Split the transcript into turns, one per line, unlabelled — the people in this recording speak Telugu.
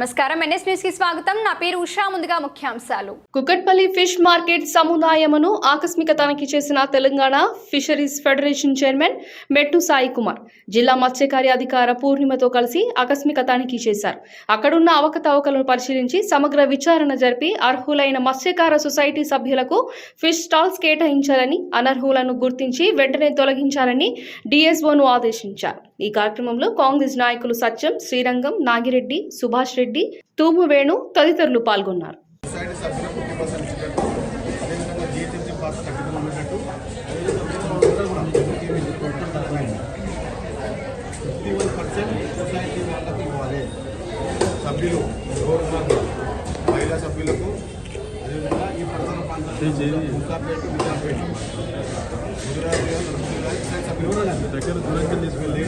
నమస్కారం. ఎన్ఎస్ న్యూస్కి స్వాగతం. నా పేరు ఉషా. ముందుగా ముఖ్యాంశాలు.
కుకట్పల్లి ఫిష్ మార్కెట్ సముదాయమును ఆకస్మిక తనిఖీ చేసిన తెలంగాణ ఫిషరీస్ ఫెడరేషన్ చైర్మన్ మెట్టు సాయి కుమార్ జిల్లా మత్స్యకార్య అధికార పూర్ణిమతో కలిసి ఆకస్మిక తనిఖీ చేశారు. అక్కడున్న అవకతవకలను పరిశీలించి సమగ్ర విచారణ జరిపి అర్హులైన మత్స్యకార సొసైటీ సభ్యులకు ఫిష్ స్టాల్స్ కేటాయించాలని అనర్హులను గుర్తించి వెంటనే తొలగించాలని డిఎస్ఓను ఆదేశించారు. ఈ కార్యక్రమంలో కాంగ్రెస్ నాయకులు సత్యం శ్రీరంగం నాగిరెడ్డి సుభాష్ రెడ్డి తూము వేణు తదితరులు పాల్గొన్నారు.
సభ్యులు మహిళా సభ్యులకు అదేవిధంగా ఈ ప్రధాన ప్రాంతాలు దగ్గర దూరంగా తీసుకెళ్ళి